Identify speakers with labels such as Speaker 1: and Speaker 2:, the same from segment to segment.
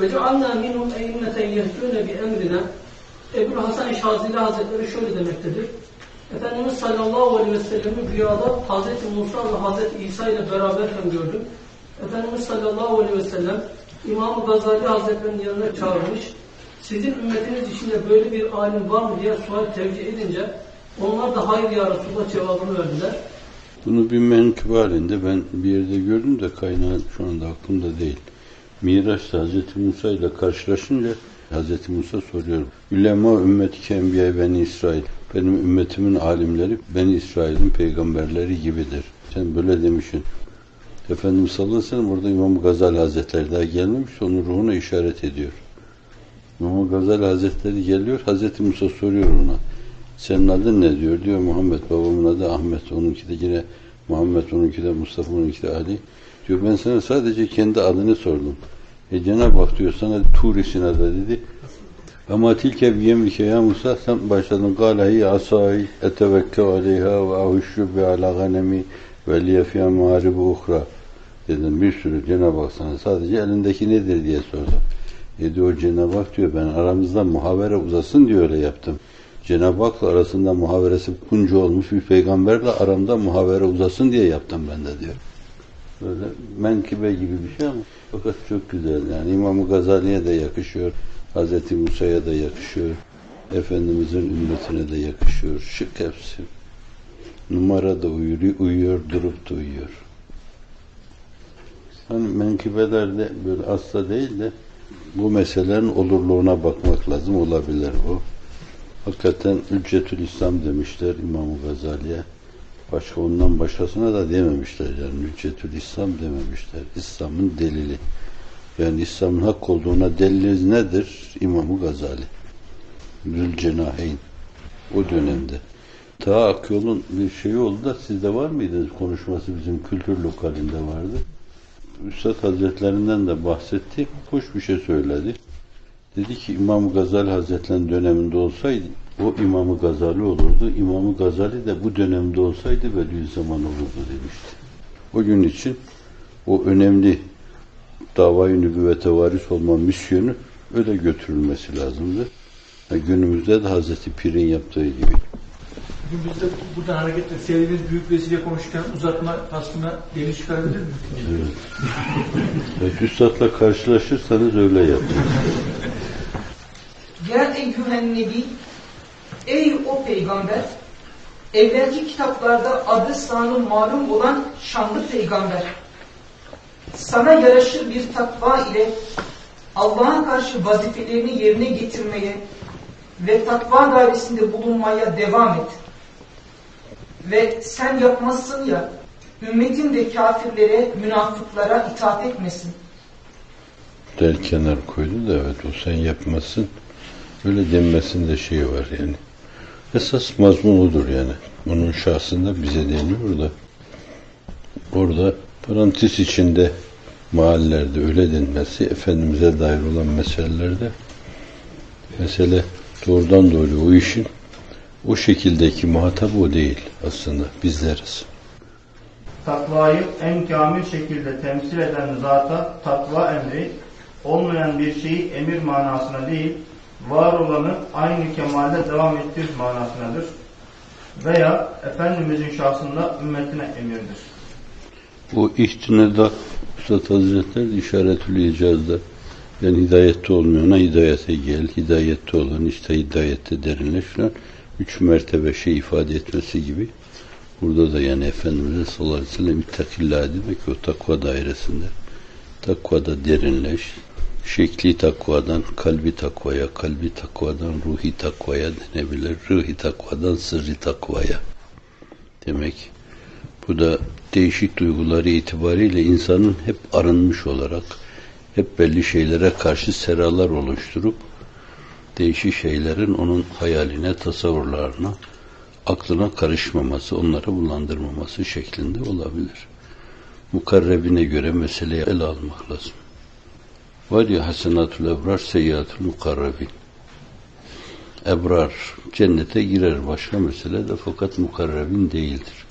Speaker 1: Ve cealna minhum e'immeten yehdûne bi emrina. Ebu Hasan Şazili Hazretleri şöyle demektedir. Efendimiz sallallahu aleyhi ve sellem'i rüyada Hazreti Musa ve Hazreti İsa ile beraberken gördüm. Efendimiz sallallahu aleyhi ve sellem İmam-ı Gazali Hazretleri'nin yanına çağırmış. Sizin ümmetiniz içinde böyle bir alim var mı diye sual tevcih edince onlar da hayır ya Resulullah cevabını verdiler.
Speaker 2: Bunu bir menkıbe halinde ben bir yerde gördüm de kaynağı şu anda aklımda değil. Miraç'ta Hz. Musa ile karşılaşınca Hz. Musa soruyor. Ülema ümmeti enbiya beni İsrail. Benim ümmetimin alimleri Beni İsrail'in peygamberleri gibidir. Sen böyle demişsin. Efendimiz sallallahu aleyhi ve sellem orada İmam Gazali Hazretleri daha gelmemiş. Onun ruhuna işaret ediyor. İmam Gazali Hazretleri geliyor. Hazreti Musa soruyor ona. Senin adın ne diyor? Diyor Muhammed. Babamın adı Ahmet. Onunki de yine Muhammed. Onunki de Mustafa. Onunki de Ali. Diyor ben sana sadece kendi adını sordum. E Cenab-ı Hak diyor sana Turisin adı dedi. Ama tilke biyemlike ya Musa sen başladın. Kâlehi asâi etevekke aleyha ve ahuşşu bi ala ganemi ve liyefiyâ muharibu uhra. Dedim bir sürü Cenab-ı Hak sana sadece elindeki nedir diye sordu. E diyor Cenab-ı Hak diyor ben aramızda muhavere uzasın diye öyle yaptım. Cenab-ı Hak'la arasında muhaveresi bunca olmuş bir peygamberle aramda muhavere uzasın diye yaptım ben de diyor. Böyle menkibe gibi bir şey ama fakat çok güzel yani İmam-ı Gazali'ye de yakışıyor. Hazreti Musa'ya da yakışıyor. Efendimizin ümmetine de yakışıyor. Şık hepsi. Numara da uyuyor, uyuyor durup da uyuyor. Hani menkibelerde böyle asla değil de bu meselelerin olurluğuna bakmak lazım olabilir bu. Hakikaten Hüccetül İslam demişler İmam-ı Gazali'ye. Başka ondan başkasına da dememişler yani Hüccetül İslam dememişler. İslam'ın delili. Yani İslam'ın hak olduğuna deliliniz nedir? İmam-ı Gazali. Zülcenaheyn. O dönemde. Ta Akyol'un bir şeyi oldu da sizde var mıydı? Konuşması bizim kültür lokalinde vardı. Üstad Hazretlerinden de bahsetti. Hoş bir şey söyledi. Dedi ki İmam Gazali Hazretleri'nin döneminde olsaydı o İmam Gazali olurdu. İmam Gazali de bu dönemde olsaydı Bediüzzaman olurdu demişti. O gün için o önemli davayı nübüvvete varis olma misyonu öyle götürülmesi lazımdı. Yani günümüzde de Hazreti Pir'in yaptığı gibi.
Speaker 3: Bugün biz de buradan hareketle sevdiğimiz büyük vesile konuşurken uzatma aslında delil çıkarabilir mi?
Speaker 2: Evet. Üstad'la karşılaşırsanız öyle yapın.
Speaker 4: Ya eyyühen nebi Ey o peygamber evvelki kitaplarda adı sanı malum olan şanlı peygamber sana yaraşır bir takva ile Allah'a karşı vazifelerini yerine getirmeye ve takva dairesinde bulunmaya devam et. Ve sen yapmazsın ya ümmetin de kafirlere, münafıklara itaat etmesin.
Speaker 2: Del kenar koydu da evet o sen yapmasın. Öyle denmesinde şey var yani. Esas mazmun odur yani. Onun şahsında bize deniyor da. Orada parantez içinde mahallelerde öyle denmesi Efendimiz'e dair olan meselelerde mesele doğrudan doğru o işin o şekildeki muhatabı o değil aslında bizleriz.
Speaker 5: Takvayı en kamil şekilde temsil eden zata takva emri, olmayan bir şeyi emir manasına değil, var olanı aynı kemalde devam ettir manasınadır. Veya Efendimizin şahsında ümmetine emirdir.
Speaker 2: O ihtinada Üstad Hazretleri işaretül icazda yani hidayette olmayana hidayete gel, hidayette olan işte hidayette derinleş falan üç mertebe şey ifade etmesi gibi burada da yani Efendimiz sallallahu aleyhi ve sellem ittakillâh demek o takva dairesinde takvada derinleş şekli takvadan kalbi takvaya kalbi takvadan ruhi takvaya denebilir ruhi takvadan sırrı takvaya demek bu da değişik duyguları itibariyle insanın hep arınmış olarak hep belli şeylere karşı seralar oluşturup değişik şeylerin onun hayaline, tasavvurlarına, aklına karışmaması, onları bulandırmaması şeklinde olabilir. Mukarrebine göre meseleyi ele almak lazım. Var ya hasenatul ebrar, seyyiatul mukarrebin. Ebrar cennete girer başka mesele de fakat mukarrebin değildir.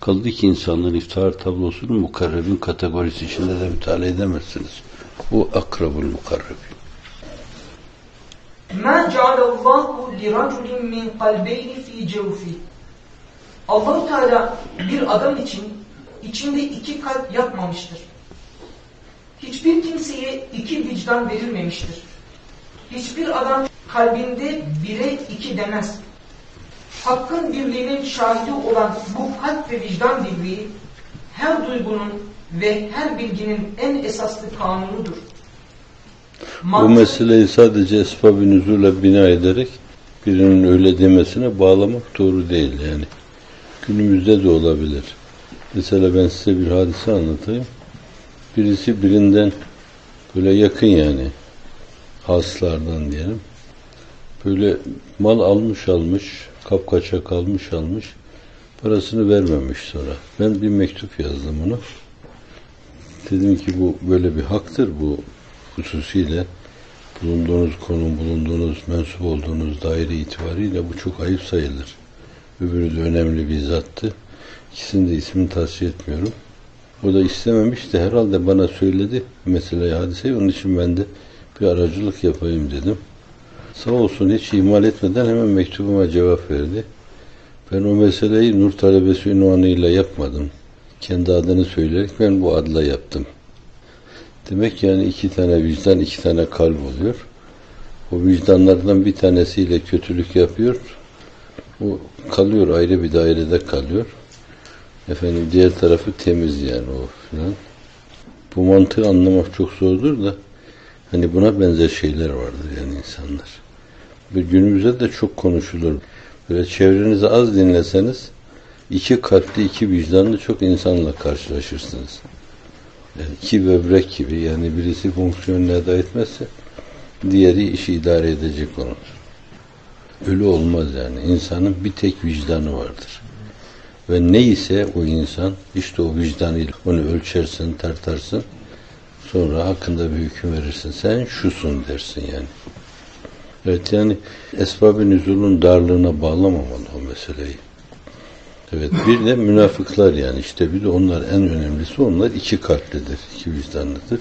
Speaker 2: Kaldı ki insanların iftihar tablosunu mukarrebin kategorisi içinde de mütalaa edemezsiniz. Bu akrabul mukarrebin.
Speaker 4: مَا جَعَلَ اللّٰهُ لِرَجُلٍ مِّنْ قَلْبَيْنِ ف۪ي جَوْفِهِ allah Teala bir adam için içinde iki kalp yapmamıştır. Hiçbir kimseye iki vicdan verilmemiştir. Hiçbir adam kalbinde bire iki demez. Hakkın birliğinin şahidi olan bu kalp ve vicdan birliği her duygunun ve her bilginin en esaslı kanunudur.
Speaker 2: Bu
Speaker 4: Mantık-
Speaker 2: meseleyi sadece esbab-ı nüzule bina ederek birinin öyle demesine bağlamak doğru değil yani. Günümüzde de olabilir. Mesela ben size bir hadise anlatayım. Birisi birinden böyle yakın yani haslardan diyelim. Böyle mal almış almış, kapkaçak almış almış, parasını vermemiş sonra. Ben bir mektup yazdım ona. Dedim ki bu böyle bir haktır bu hususiyle bulunduğunuz konum, bulunduğunuz, mensup olduğunuz daire itibariyle bu çok ayıp sayılır. Öbürü de önemli bir zattı. İkisinin de ismini tavsiye etmiyorum. O da istememiş de herhalde bana söyledi meseleyi, hadiseyi. Onun için ben de bir aracılık yapayım dedim. Sağ olsun hiç ihmal etmeden hemen mektubuma cevap verdi. Ben o meseleyi Nur Talebesi ünvanıyla yapmadım. Kendi adını söyleyerek ben bu adla yaptım. Demek yani iki tane vicdan, iki tane kalp oluyor. O vicdanlardan bir tanesiyle kötülük yapıyor. O kalıyor, ayrı bir dairede kalıyor. Efendim diğer tarafı temiz yani o filan. Bu mantığı anlamak çok zordur da hani buna benzer şeyler vardır yani insanlar. Ve günümüzde de çok konuşulur. Böyle çevrenizi az dinleseniz iki kalpli, iki vicdanlı çok insanla karşılaşırsınız. Yani iki böbrek gibi yani birisi fonksiyonunu eda etmezse diğeri işi idare edecek onu. Öyle olmaz yani. İnsanın bir tek vicdanı vardır. Ve neyse o insan işte o vicdanıyla onu ölçersin, tartarsın. Sonra hakkında bir hüküm verirsin. Sen şusun dersin yani. Evet yani esbab-ı nüzulun darlığına bağlamamalı o meseleyi. Evet bir de münafıklar yani işte bir de onlar en önemlisi onlar iki kalplidir, iki vicdanlıdır.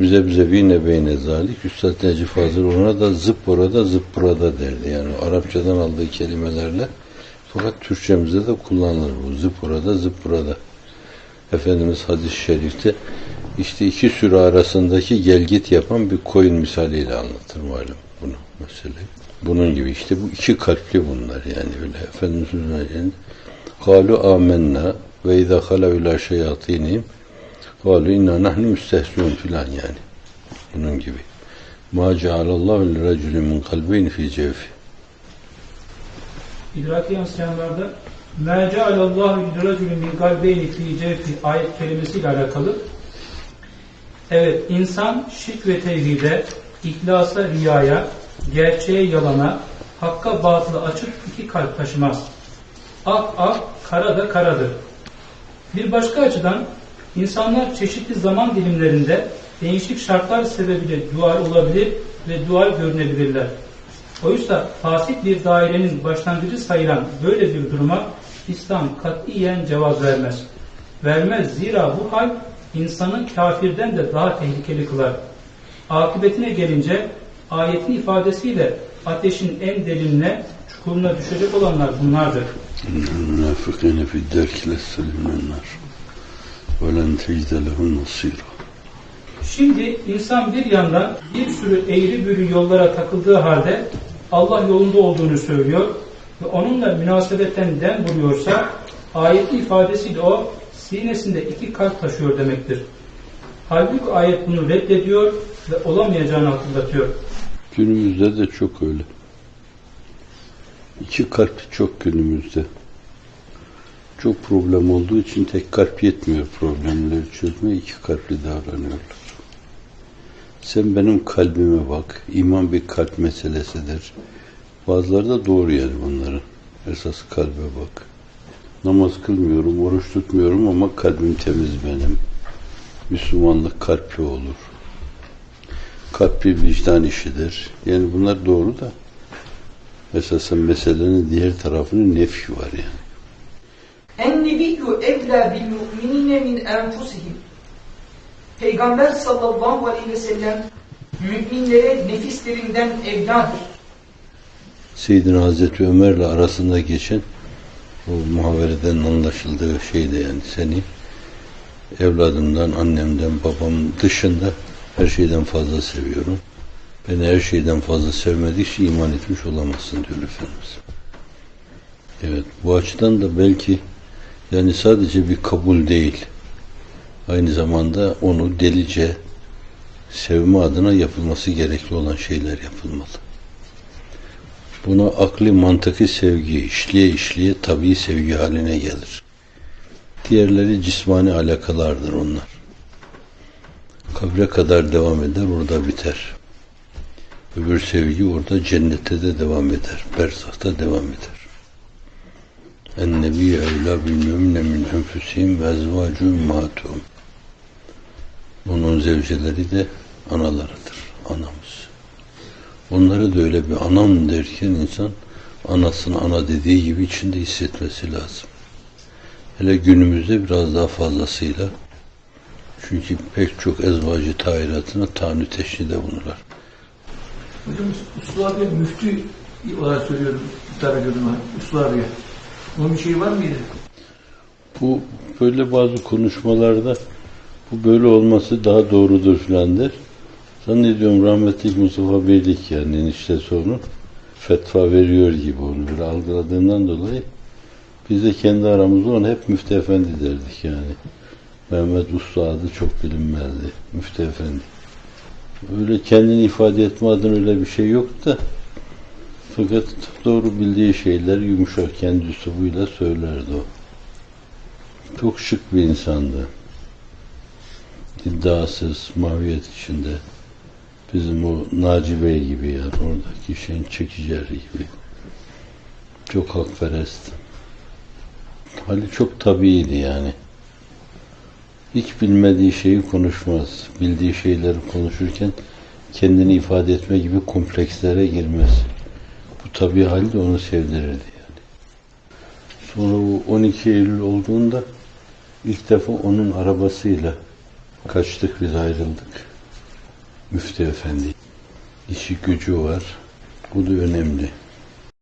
Speaker 2: Bize bize bine beyne zalik. Üstad Necip Fazıl ona da zıp orada zıp burada derdi. Yani Arapçadan aldığı kelimelerle fakat Türkçemizde de kullanılır bu. Zıp orada zıp burada. Efendimiz hadis-i şerifte işte iki sürü arasındaki gelgit yapan bir koyun misaliyle anlatır malum bunu meseleyi. Bunun gibi işte bu iki kalpli bunlar yani öyle Efendimiz'in yani kalu amenna ve izâ halâ ilâ şeyatînihim kalu inna nahnu müstehzûn filan yani. Bunun gibi. Ma cealallahu li raculin min kalbeyni fi cevfi
Speaker 6: idraki yansıyanlarda Merce alallahu yüdüracülü min kalbeyni fi cevfi ayet kelimesiyle alakalı Evet, insan şirk ve tevhide, ihlasa, riyaya, gerçeğe, yalana, hakka batılı açık iki kalp taşımaz. Ak ak, kara da karadır. Bir başka açıdan insanlar çeşitli zaman dilimlerinde değişik şartlar sebebiyle dual olabilir ve dual görünebilirler. Oysa fasit bir dairenin başlangıcı sayılan böyle bir duruma İslam katiyen cevaz vermez. Vermez zira bu hal insanı kafirden de daha tehlikeli kılar. Akıbetine gelince ayetin ifadesiyle ateşin en derinine çukuruna düşecek olanlar bunlardır.
Speaker 2: Münafıkine fi derkile selimler ve len tecde lehum.
Speaker 6: Şimdi insan bir yandan bir sürü eğri bürü yollara takıldığı halde Allah yolunda olduğunu söylüyor ve onunla münasebetten dem vuruyorsa ayetin ifadesiyle o sinesinde iki kalp taşıyor demektir. Halbuki ayet bunu reddediyor ve olamayacağını hatırlatıyor.
Speaker 2: Günümüzde de çok öyle. İki kalp çok günümüzde. Çok problem olduğu için tek kalp yetmiyor problemleri çözmeye. iki kalpli davranıyorlar. Sen benim kalbime bak. İman bir kalp meselesidir. Bazıları da doğru yani bunların. Esas kalbe bak. Namaz kılmıyorum, oruç tutmuyorum ama kalbim temiz benim. Müslümanlık kalpli olur. Kalp bir vicdan işidir. Yani bunlar doğru da esasen meselenin diğer tarafının nefi var yani.
Speaker 4: En-nebiyyü evlâ bil mu'minine min enfusihim. Peygamber sallallahu aleyhi ve sellem müminlere nefislerinden evladır.
Speaker 2: Seyyidina Hazreti Ömer'le arasında geçen o muhabereden anlaşıldığı şeyde yani seni evladımdan, annemden, babam dışında her şeyden fazla seviyorum. Beni her şeyden fazla sevmedikçe iman etmiş olamazsın diyor Efendimiz. Evet bu açıdan da belki yani sadece bir kabul değil. Aynı zamanda onu delice sevme adına yapılması gerekli olan şeyler yapılmalı. Buna akli mantıki sevgi işliye işliye tabii sevgi haline gelir. Diğerleri cismani alakalardır onlar. Kabre kadar devam eder, orada biter. Öbür sevgi orada cennette de devam eder, berzahta devam eder. En-nebi evlâ bil mümine min enfusihim ve ezvâcu mâtum. Onun zevceleri de analarıdır, anamız. Onları da öyle bir anam derken insan anasını ana dediği gibi içinde hissetmesi lazım. Hele günümüzde biraz daha fazlasıyla çünkü pek çok ezvacı tahiratına tanü teşhide bulunurlar.
Speaker 3: Hocam Uslu abi müftü olarak söylüyorum. Hitap ediyordum ben Uslu abiye. Onun bir şeyi var mıydı?
Speaker 2: Bu böyle bazı konuşmalarda bu böyle olması daha doğrudur filan der. Zannediyorum rahmetli Mustafa Beylik yani eniştesi onu fetva veriyor gibi onu böyle algıladığından dolayı biz de kendi aramızda ona hep Müftü Efendi derdik yani. Mehmet Usta adı çok bilinmezdi. Müftü Efendi. Öyle kendini ifade etme adına öyle bir şey yok da fakat doğru bildiği şeyler yumuşak kendi üslubuyla söylerdi o. Çok şık bir insandı. İddiasız, mahviyet içinde. Bizim o Naci Bey gibi yani oradaki şeyin çekicileri gibi. Çok hakperest. Hali çok tabiiydi yani. Hiç bilmediği şeyi konuşmaz. Bildiği şeyleri konuşurken kendini ifade etme gibi komplekslere girmez. Bu tabii hali de onu sevdirirdi yani. Sonra bu 12 Eylül olduğunda ilk defa onun arabasıyla kaçtık biz ayrıldık. Müftü Efendi. İşi gücü var. Bu da önemli.